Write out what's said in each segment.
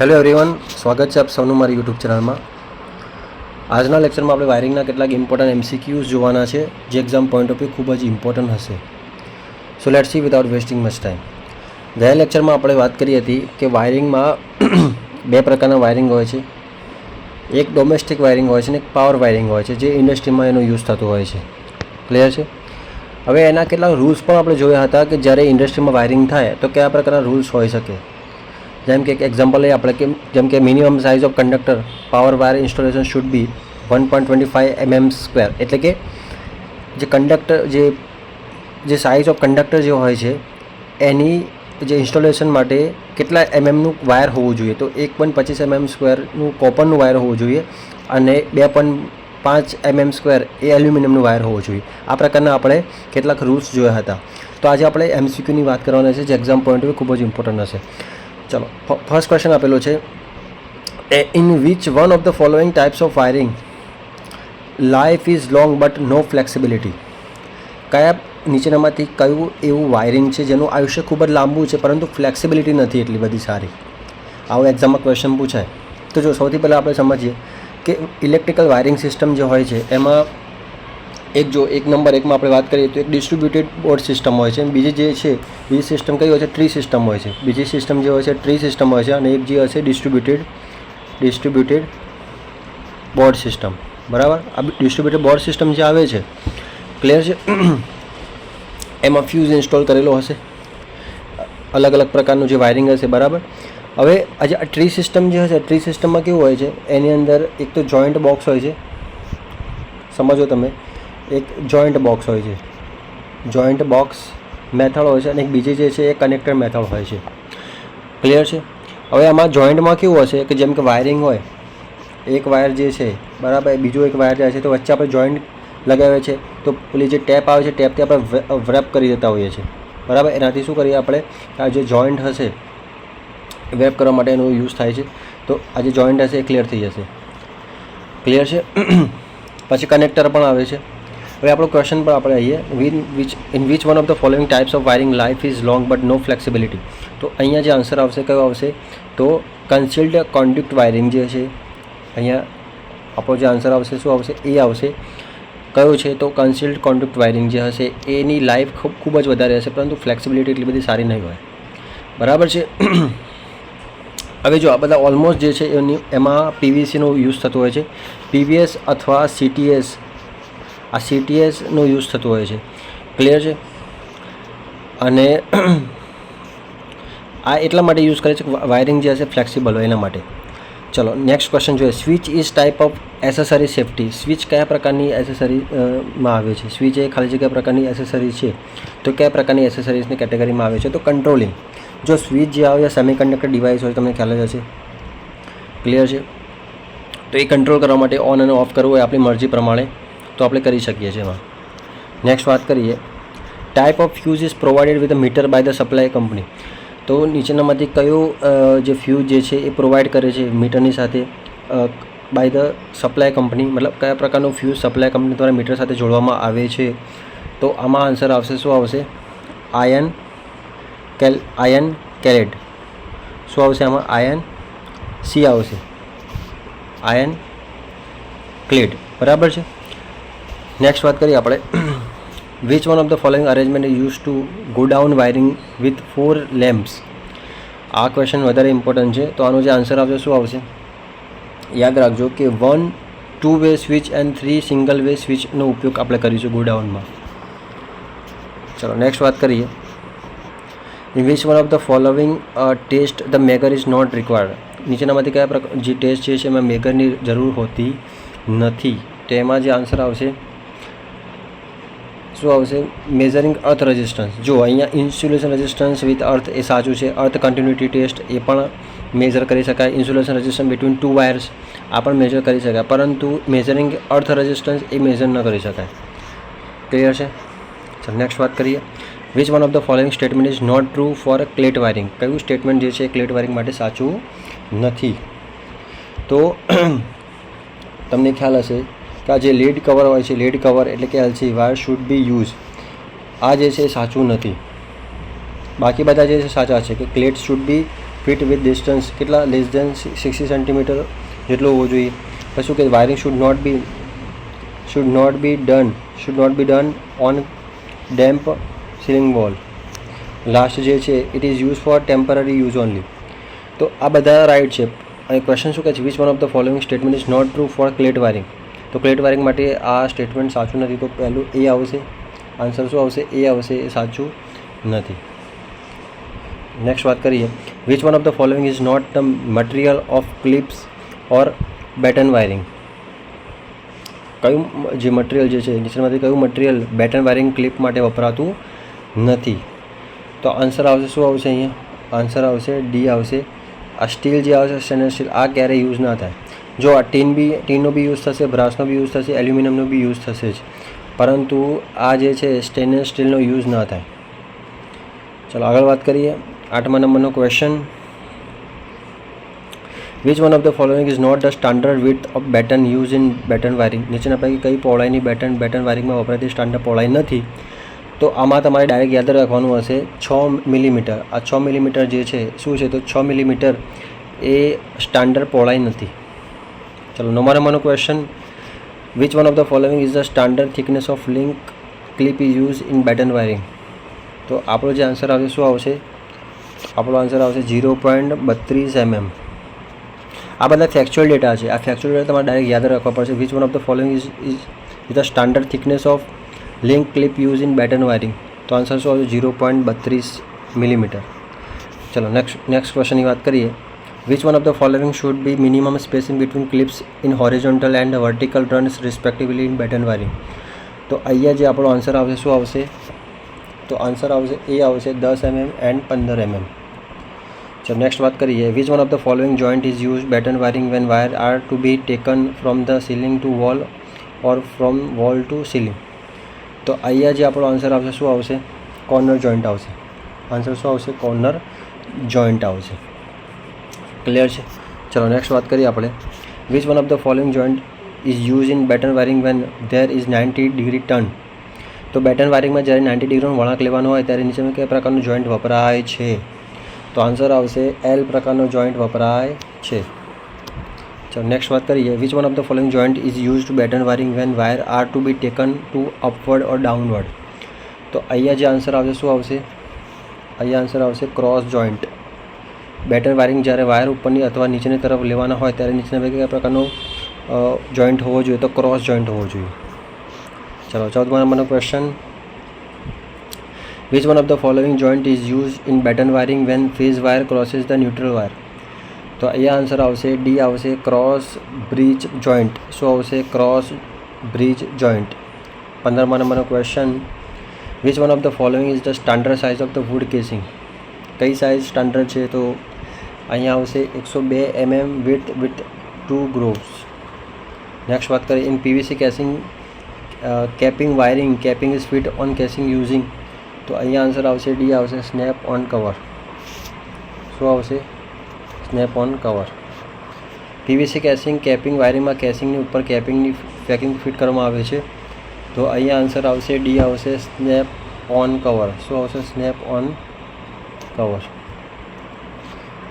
Hello everyone સ્વાગત છે આપ સૌનું મારી યુટ્યુબ ચેનલમાં આજના લેક્ચરમાં આપણે વાયરિંગના કેટલાક ઇમ્પોર્ટન્ટ એમસીક્યુઝ જોવાના છે, જે એક્ઝામ પોઈન્ટ ઓફ વ્યૂ ખૂબ જ ઇમ્પોર્ટન્ટ હશે. So let see without wasting much time ગયા લેક્ચરમાં આપણે વાત કરી હતી કે વાયરિંગમાં બે પ્રકારના વાયરિંગ હોય છે. એક ડોમેસ્ટિક વાયરિંગ હોય છે અને એક પાવર વાયરિંગ હોય છે, જે ઇન્ડસ્ટ્રીમાં એનો યુઝ થતો હોય છે. ક્લિયર છે? હવે એના કેટલાક રૂલ્સ પણ આપણે જોયા હતા કે જ્યારે ઇન્ડસ્ટ્રીમાં વાયરિંગ થાય તો કયા પ્રકારના રૂલ્સ હોઈ શકે? જેમ કે એક એક્ઝામ્પલ લઈએ આપણે કે જેમ કે minimum size of conductor power wire installation should be one point twenty five MM square એટલે કે જે કંડક્ટર જે જે સાઇઝ ઓફ કંડક્ટર જે હોય છે, એની જે ઇન્સ્ટોલેશન માટે કેટલા એમએમનું વાયર હોવું જોઈએ? તો એક પોઈન્ટ પચીસ એમએમ સ્ક્વેરનું કોપરનું વાયર હોવું જોઈએ અને બે પોઈન્ટ પાંચ એમએમ સ્ક્વેર એ એલ્યુમિનિયમનું વાયર હોવું જોઈએ. આ પ્રકારના આપણે કેટલાક રૂલ્સ જોયા હતા. તો આજે આપણે એમસીક્યુની વાત કરવાના છે, જે એક્ઝામ પોઈન્ટ ખૂબ જ ઇમ્પોર્ટન્ટ હશે. ચલો ફર્સ્ટ ક્વેશ્ચન આપેલો છે. In which one of the following types of wiring life is long but no flexibility કયા નીચેનામાંથી કયું એવું વાયરિંગ છે, જેનું આયુષ્ય ખૂબ જ લાંબુ છે, પરંતુ ફ્લેક્સિબિલિટી નથી એટલી બધી સારી? આવું એક્ઝામમાં ક્વેશ્ચન પૂછાય. તો જો, સૌથી પહેલાં આપણે સમજીએ કે ઇલેક્ટ્રિકલ વાયરિંગ સિસ્ટમ જે હોય છે, એમાં એક જો એક નંબર એકમાં આપણે વાત કરીએ તો એક ડિસ્ટ્રીબ્યુટેડ બોર્ડ સિસ્ટમ હોય છે. બીજી જે છે, બીજી સિસ્ટમ કઈ હોય છે? ટ્રી સિસ્ટમ હોય છે. બીજી સિસ્ટમ જે હોય છે ટ્રી સિસ્ટમ હોય છે અને એક જે હશે ડિસ્ટ્રીબ્યુટેડ ડિસ્ટ્રીબ્યુટેડ બોર્ડ સિસ્ટમ બરાબર? આ ડિસ્ટ્રીબ્યુટેડ બોર્ડ સિસ્ટમ જે આવે છે ક્લિયર છે? એમાં ફ્યુઝ ઇન્સ્ટોલ કરેલો હશે. અલગ અલગ પ્રકારનું જે વાયરિંગ હશે, બરાબર? હવે આજે આ ટ્રી સિસ્ટમ જે હશે ટ્રી સિસ્ટમમાં કેવું હોય છે? એની અંદર એક તો જોઈન્ટ બોક્સ હોય છે. સમજો તમે. એક જોઈન્ટ બોક્સ હોય છે. જોઈન્ટ બોક્સ મેથડ હોય છે અને એક બીજી જે છે એ કનેક્ટર મેથડ હોય છે. ક્લિયર છે? હવે આમાં જોઈન્ટમાં કેવું હશે કે જેમ કે વાયરિંગ હોય, એક વાયર જે છે, બરાબર, બીજો એક વાયર જાય છે, તો વચ્ચે આપણે જોઈન્ટ લગાવીએ છીએ તો પેલી જે ટેપ આવે છે, ટેપથી આપણે વ્રેપ કરી દેતા હોઈએ છીએ. બરાબર? એનાથી શું કરીએ આપણે, આ જે જોઈન્ટ હશે વેપ કરવા માટે એનો યુઝ થાય છે. તો આ જે જોઈન્ટ હશે એ ક્લિયર થઈ જશે. ક્લિયર છે? પછી કનેક્ટર પણ આવે છે. હવે આપણો ક્વેશ્ચન પર આપણે આવીએ. Win which in which one of the following types of wiring life is long but no flexibility તો અહીંયા જે આન્સર આવશે, કયો આવશે? તો કન્સિલ્ડ કોન્ડ્યુક્ટ વાયરિંગ જે છે, અહીંયા આપણો જે આન્સર આવશે, શું આવશે? એ આવશે. કયો છે? તો કન્સિલ્ડ કોન્ડક્ટ વાયરિંગ જે હશે, એની લાઈફ ખૂબ ખૂબ જ વધારે હશે, પરંતુ ફ્લેક્સિબિલિટી એટલી બધી સારી નહીં હોય. બરાબર છે? હવે જો આ બધા ઓલમોસ્ટ જે છે, એની, એમાં પીવીસીનો યુઝ થતો હોય છે. પીવીએસ અથવા સીટીએસ આ સીટીએસનો યુઝ થતો હોય છે. ક્લિયર છે? અને આ એટલા માટે યુઝ કરે છે કે વાયરિંગ જે હશે ફ્લેક્સિબલ હોય એના માટે. ચલો નેક્સ્ટ ક્વેશ્ચન જોઈએ. Switch is type of accessory safety switch કયા પ્રકારની એસેસરીમાં આવે છે? સ્વિચ એ ખાલી જગ્યા પ્રકારની એસેસરી છે. તો કયા પ્રકારની એસેસરીઝની કેટેગરીમાં આવે છે? તો કંટ્રોલિંગ જો સ્વિચ જે આવે સેમી કન્ડક્ટર ડિવાઇસ હોય, તમને ખ્યાલ જ હશે. ક્લિયર છે? તો એ કંટ્રોલ કરવા માટે ઓન અને ઓફ કરવું હોય આપણી મરજી પ્રમાણે. તો આપણે કરી શકીએ છીએ એમાં. નેક્સ્ટ વાત કરીએ. Type of fuse is provided with meter by the supply company તો નીચેનામાંથી કયું જે ફ્યુઝ જે છે એ પ્રોવાઈડ કરે છે મીટરની સાથે બાય ધ સપ્લાય કંપની મતલબ કયા પ્રકારનું ફ્યુઝ સપ્લાય કંપની દ્વારા મીટર સાથે જોડવામાં આવે છે? તો આમાં આન્સર આવશે, શું આવશે? આયન કેલ આયન કેલેટ શું આવશે આમાં? આયન સી આવશે. આયન ક્લેડ બરાબર છે? નેક્સ્ટ વાત કરીએ આપણે. Which one of the following arrangement use to godown wiring with four lamps આ ક્વેશ્ચન વધારે ઇમ્પોર્ટન્ટ છે. તો આનો જે આન્સર આવશે, શું આવશે? યાદ રાખજો કે one two way switch and three single way સ્વિચનો ઉપયોગ આપણે કરીશું ગોડાઉનમાં ચલો નેક્સ્ટ વાત કરીએ. In which one of the following test the megger is not required નીચેનામાંથી કયા પ્રકાર, જે ટેસ્ટ છે એમાં મેગરની જરૂર હોતી નથી. તેમાં જે આન્સર આવશે શું આવશે? મેઝરિંગ અર્થ રેઝિસ્ટન્સ જો અહીંયા ઇન્સ્યુલેશન રેઝિસ્ટન્સ વિથ અર્થ એ સાચું છે. અર્થ કન્ટિન્યુટી ટેસ્ટ એ પણ મેઝર કરી શકાય. Insulation resistance between two wires આ પણ મેઝર કરી શકાય. પરંતુ મેઝરિંગ અર્થ રેઝિસ્ટન્સ એ મેઝર ન કરી શકાય. ક્લિયર છે? ચાલ નેક્સ્ટ વાત કરીએ. Which one of the following statement is not true for cleat wiring કયું સ્ટેટમેન્ટ જે છે ક્લેટ વાયરિંગ માટે સાચું નથી? તો, તમને ખ્યાલ હશે કે આ જે લીડ કવર હોય છે લીડ કવર એટલે કે LC wire should be use આ જે છે સાચું નથી. બાકી બધા જે છે સાચા છે કે cleat should be fit with distance કેટલા લેસ દેન સિક્સટી સેન્ટીમીટર જેટલું હોવું જોઈએ. પછી કે wiring should not be should not be done should not be done on damp ceiling wall last જે છે it is use for temporary use only તો આ બધા રાઇટ છે. અને ક્વેશ્ચન શું કહે છે which one of the following statement is not true for cleat wiring તો ક્લેટ વાયરિંગ માટે આ સ્ટેટમેન્ટ સાચું નથી તો પહેલું એ આવશે. આન્સર શું આવશે? એ આવશે, એ સાચું નથી. નેક્સ્ટ વાત કરીએ. Which one of the following is not the material of clips or batten wiring કયું જે મટીરિયલ જે છે નીચેમાંથી કયું મટીરિયલ બેટન વાયરિંગ ક્લિપ માટે વપરાતું નથી? તો આન્સર આવશે, શું આવશે અહીંયા? આન્સર આવશે ડી આવશે. આ સ્ટીલ જે આવશે સ્ટેનલેસ સ્ટીલ આ ક્યારેય યુઝ ના થાય. જો આ ટીન બી, ટીનનો બી યુઝ થશે, બ્રાસનો બી યુઝ થશે, એલ્યુમિનિયમનો બી યુઝ થશે જ. પરંતુ આ જે છે, સ્ટેનલેસ સ્ટીલનો યુઝ ના થાય. ચલો આગળ વાત કરીએ. આઠમા નંબરનો question which one of the following is not the standard width of batten use in batten wiring નીચેના પૈકી કઈ પહોળાઈની બેટન બેટન વાયરિંગમાં વપરાતી સ્ટાન્ડર્ડ પહોળાઈ નથી? તો આમાં તમારે ડાયરેક્ટ યાદ રાખવાનું હશે, છ મિલીમીટર આ છ મિલીમીટર જે છે, શું છે? તો છ મિલીમીટર એ સ્ટાન્ડર્ડ પહોળાઈ નથી. ચલો નંબર નંબરનો question which one of the following is the standard thickness of link clip is use in batten wiring તો આપણો જે આન્સર આવશે, શું આવશે? આપણો આન્સર આવશે ઝીરો પોઈન્ટ બત્રીસ એમએમ આ બધા ફેક્ચ્યુઅલ ડેટા છે. આ ફેક્ચ્યુઅલ ડેટા તમારે ડાયરેક્ટ યાદ રાખવા પડશે. Which one of the following is is the standard thickness of link clip use in batten wiring તો આન્સર શું આવશે? ઝીરો પોઈન્ટ બત્રીસ મિલીમીટર ચલો નેક્સ્ટ નેક્સ્ટ ક્વેશ્ચનની વાત કરીએ. Which one of the following should be minimum spacing between clips in in and and vertical runs in batten wiring તો અહીંયા જે આપણો આન્સર આવશે શું આવશે તો આન્સર આવશે એ આવશે દસ એમએમ એન્ડ પંદર એમએમ ચલો નેક્સ્ટ વાત કરીએ which one of the following joint is use batten wiring when wire are to be taken from the ceiling to wall or from wall to ceiling તો અહીંયા જે આપણો આન્સર આવશે શું આવશે કોર્નર જોઈન્ટ આવશે આન્સર શું આવશે કોર્નર જોઈન્ટ આવશે ક્લિયર છે. ચલો નેક્સ્ટ વાત કરીએ આપણે. Which one of the following joint is use in batten wiring when there is ninety degree turn તો બેટન વાયરિંગમાં જ્યારે નાઇન્ટી ડિગ્રીનો વળાંક લેવાનો હોય, ત્યારે નીચેમાં કયા પ્રકારનું જોઈન્ટ વપરાય છે? તો આન્સર આવશે એલ પ્રકારનો જોઈન્ટ વપરાય છે. ચલો નેક્સ્ટ વાત કરીએ. Which one of the following joint is use to batten wiring when wire are to be taken to upward or downward તો અહીંયા જે આન્સર આવશે, શું આવશે? અહીંયા આન્સર આવશે ક્રોસ જોઈન્ટ બેટન વાયરિંગ જ્યારે વાયર ઉપરની અથવા નીચેની તરફ લેવાના હોય ત્યારે નીચેના પૈકી કયા પ્રકારનો જોઈન્ટ હોવો જોઈએ? તો ક્રોસ જોઈન્ટ હોવો જોઈએ. ચલો ચૌદમા નંબરનો question which one of the following joint is use in batten wiring when phase wire crosses the neutral wire તો અહીંયા આન્સર આવશે ડી આવશે ક્રોસ બ્રિજ જોઈન્ટ શું આવશે? ક્રોસ બ્રિજ જોઈન્ટ પંદરમા નંબરનો question which one of the following is the standard size of the wood casing કઈ size standard છે? તો અહીંયા આવશે એકસો બે MM with with two grooves next વાત કરીએ in PVC casing capping wiring capping is fit on casing using તો અહીંયા આન્સર આવશે ડી આવશે સ્નેપ ઓન કવર શું આવશે? Snap on cover PVC casing capping વાયરિંગમાં કેસિંગની ઉપર કેપિંગની પેકિંગ ફિટ કરવામાં આવે છે. તો અહીંયા આન્સર આવશે ડી આવશે સ્નેપ ઓન કવર શું આવશે? સ્નેપ ઓન કવર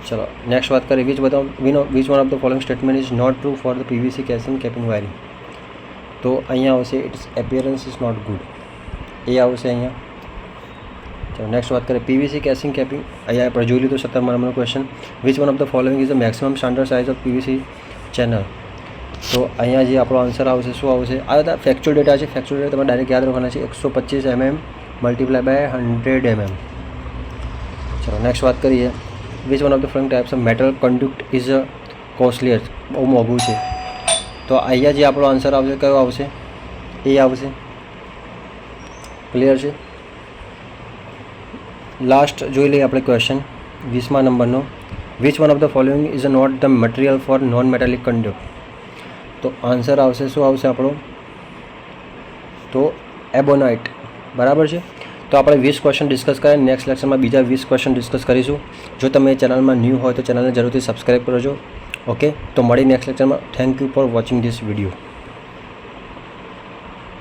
ચલો નેક્સ્ટ વાત કરીએ વિચ બધા વિનો which one of the following statement is not true for the PVC casing capping wiring તો અહીંયા આવશે its appearance is not good એ આવશે અહીંયા ચલો નેક્સ્ટ વાત કરીએ પીવીસી કેસિંગ કેપિંગ અહીંયા આપણે જોઈ લીધું સત્તર નંબરનો question which one of the following is the maximum standard size of PVC channel તો અહીંયા જે આપણો આન્સર આવશે શું આવશે આ બધા ફેક્ચ્યુઅલ ડેટા છે ફેક્ચ્યુઅલ ડેટા તમારે ડાયરેક્ટ યાદ રાખવાના છે એકસો પચીસ MM multiply by hundred MM ચલો નેક્સ્ટ વાત કરીએ which one of the following types of metal conduct is a costlier બહુ મોંઘું છે. તો અહીંયા જે આપણો આન્સર આવશે, કયો આવશે? એ આવશે. ક્લિયર છે? લાસ્ટ જોઈ લઈએ આપણે ક્વેશ્ચન વીસમા નંબરનો. Which one of the following is not the material for non metallic conduct તો આન્સર આવશે, શું આવશે આપણો? તો એબોનાઇટ. બરાબર છે? તો આપણે વીસ ક્વેશ્ચન ડિસ્કસ કરીએ. નેક્સ્ટ લેક્ચરમાં બીજા વીસ ક્વેશ્ચન ડિસ્કસ કરીશું. જો તમે ચેનલમાં ન્યૂ હોય તો ચેનલને જરૂરથી સબસ્ક્રાઈબ કરજો. ઓકે તો મળી નેક્સ્ટ લેક્ચરમાં thank you for watching this video